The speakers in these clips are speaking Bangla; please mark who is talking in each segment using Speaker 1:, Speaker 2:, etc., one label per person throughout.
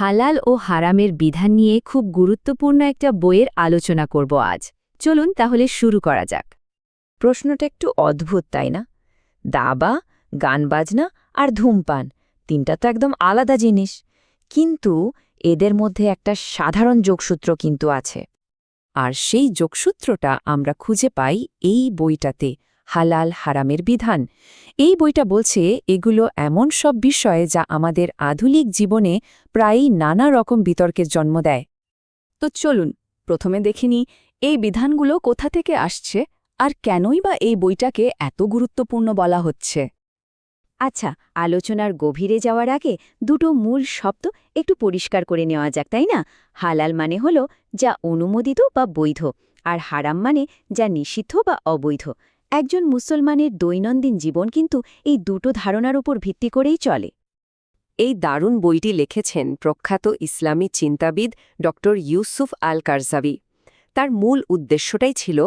Speaker 1: হালাল ও হারামের বিধান নিয়ে খুব গুরুত্বপূর্ণ একটা বইয়ের আলোচনা করব আজ। চলুন তাহলে শুরু করা যাক।
Speaker 2: প্রশ্নটা একটু অদ্ভুত, তাই না? দাবা গান বাজনা আর ধূমপান, তিনটা তো একদম আলাদা জিনিস। কিন্তু এদের মধ্যে একটা সাধারণ যোগসূত্র কিন্তু আছে। আর সেই যোগসূত্রটা আমরা খুঁজে পাই এই বইটাতে। হালাল হারামের বিধান। এই বইটা বলছে, এগুলো এমন সব বিষয় যা আমাদের আধুনিক জীবনে প্রায়ই নানা রকম বিতর্কের জন্ম দেয়।
Speaker 3: তো চলুন, প্রথমে দেখিনি এই বিধানগুলো কোথা থেকে আসছে আর কেনই বা এই বইটাকে এত গুরুত্বপূর্ণ বলা হচ্ছে?
Speaker 2: আচ্ছা আলোচনার গভীরে যাওয়ার আগে দুটো মূল শব্দ একটু পরিষ্কার করে নেওয়া যাক, তাই না? হালাল মানে হল যা অনুমোদিত বা বৈধ, আর হারাম মানে যা নিষিদ্ধ বা অবৈধ। একজন মুসলমানের দৈনন্দিন জীবন কিন্তু এই দুটো ধারণার উপর ভিত্তি করেই চলে। এই দারুণ বইটি লিখেছেন প্রখ্যাত ইসলামী চিন্তাবিদ ড. ইউসুফ আল কারজাবি তার মূল উদ্দেশ্যটাই ছিল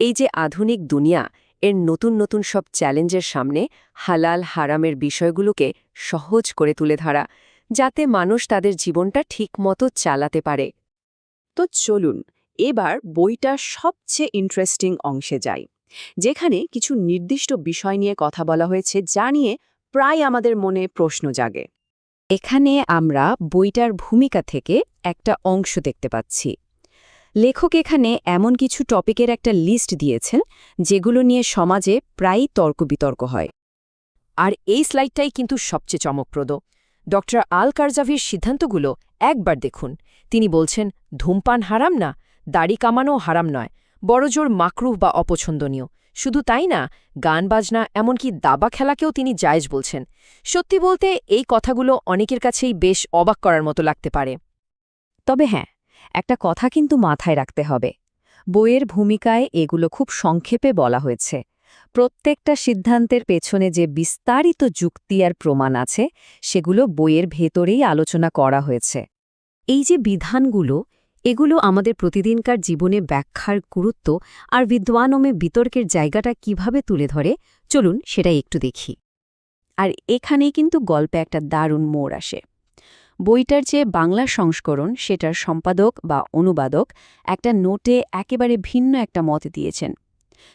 Speaker 2: এই যে আধুনিক দুনিয়া, এর নতুন নতুন সব চ্যালেঞ্জের সামনে হালাল হারামের বিষয়গুলোকে সহজ করে তুলে ধরা, যাতে মানুষ তাদের জীবনটা ঠিকমতো চালাতে পারে।
Speaker 3: তো চলুন, এবার বইটার সবচেয়ে ইন্টারেস্টিং অংশে যাই। যেখানে কিছু নির্দিষ্ট বিষয় নিয়ে কথা বলা হয়েছে যা নিয়ে প্রায় আমাদের মনে প্রশ্ন জাগে।
Speaker 2: এখানে আমরা বইটার ভূমিকা থেকে একটা অংশ দেখতে পাচ্ছি। লেখক এখানে এমন কিছু টপিকের একটা লিস্ট দিয়েছেন যেগুলো নিয়ে সমাজে প্রায়ই তর্ক বিতর্ক হয়। আর এই স্লাইডটাই কিন্তু সবচেয়ে চমকপ্রদ। ড আল কারজাভির সিদ্ধান্তগুলো একবার দেখুন। তিনি বলছেন, ধূমপান হারাম না, দাড়ি কামানো হারাম নয়। বড়জোর মাকরুহ বা অপছন্দনীয়। শুধু তাই না, গান বাজনা এমনকি দাবা খেলাকেও তিনি জায়েজ বলছেন। সত্যি বলতে, এই কথাগুলো অনেকের কাছেই বেশ অবাক করার মতো লাগতে পারে। তবে হ্যাঁ একটা কথা কিন্তু মাথায় রাখতে হবে। বইয়ের ভূমিকায় এগুলো খুব সংক্ষেপে বলা হয়েছে। প্রত্যেকটা সিদ্ধান্তের পেছনে যে বিস্তারিত যুক্তি আর প্রমাণ আছে, সেগুলো বইয়ের ভেতরেই আলোচনা করা হয়েছে। এই যে বিধানগুলো এগুলো আমাদের প্রতিদিনকার জীবনে ব্যাখ্যার গুরুত্ব আর বিদ্বানমে বিতর্কের জায়গাটা কীভাবে তুলে ধরে, চলুন সেটাই একটু দেখি। আর এখানেই কিন্তু গল্পে একটা দারুণ মোড় আসে। বইটার যে বাংলা সংস্করণ, সেটার সম্পাদক বা অনুবাদক একটা নোটে একেবারে ভিন্ন একটা মত দিয়েছেন।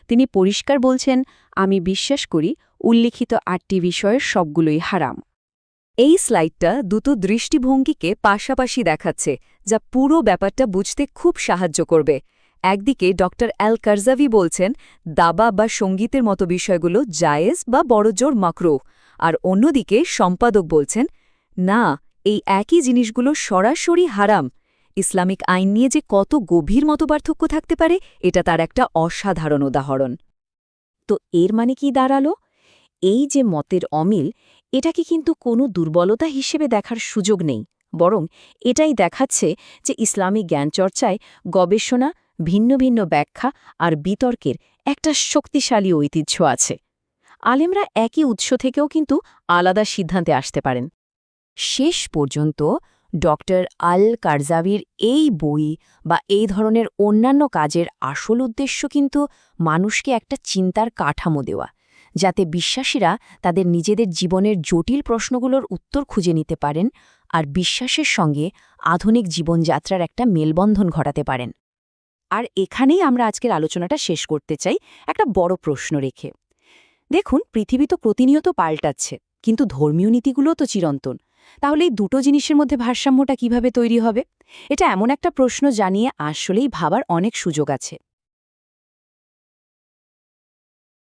Speaker 2: তিনি পরিষ্কার বলছেন, আমি বিশ্বাস করি, উল্লিখিত আটটি বিষয়ের সবগুলোই হারাম। এই স্লাইডটা দুটো দৃষ্টিভঙ্গিকে পাশাপাশি দেখাচ্ছে, যা পুরো ব্যাপারটা বুঝতে খুব সাহায্য করবে। একদিকে ড অ্যাল কারজাভি বলছেন, দাবা বা সঙ্গীতের মতো বিষয়গুলো জায়েজ বা বড়জোর মাকরো আর অন্যদিকে সম্পাদক বলছেন, না, এই একই জিনিসগুলো সরাসরি হারাম। ইসলামিক আইন নিয়ে যে কত গভীর মতো পার্থক্য থাকতে পারে, এটা তার একটা অসাধারণ উদাহরণ। তো এর মানে কি দাঁড়াল? এই যে মতের অমিল এটাকে কিন্তু কোনো দুর্বলতা হিসেবে দেখার সুযোগ নেই, বরং এটাই দেখাচ্ছে যে ইসলামিক জ্ঞানচর্চায় গবেষণা, ভিন্ন ভিন্ন ব্যাখ্যা আর বিতর্কের একটা শক্তিশালী ঐতিহ্য আছে। আলেমরা একই উৎস থেকেও কিন্তু আলাদা সিদ্ধান্তে আসতে পারেন। শেষ পর্যন্ত ডক্টর আল কারজাভির এই বই বা এই ধরনের অন্যান্য কাজের আসল উদ্দেশ্য কিন্তু মানুষকে একটা চিন্তার কাঠামো দেওয়া যাতে বিশ্বাসীরা তাদের নিজেদের জীবনের জটিল প্রশ্নগুলোর উত্তর খুঁজে নিতে পারেন আর বিশ্বাসের সঙ্গে আধুনিক জীবনযাত্রার একটা মেলবন্ধন ঘটাতে পারেন। আর এখানেই আমরা আজকের আলোচনাটা শেষ করতে চাই একটা বড় প্রশ্ন রেখে। দেখুন, পৃথিবী তো প্রতিনিয়ত পাল্টাচ্ছে, কিন্তু ধর্মীয় নীতিগুলো তো চিরন্তন। তাহলে এই দুটো জিনিসের মধ্যে ভারসাম্যটা কীভাবে তৈরি হবে? এটা এমন একটা প্রশ্ন জানিয়ে আসলেই ভাবার অনেক সুযোগ আছে।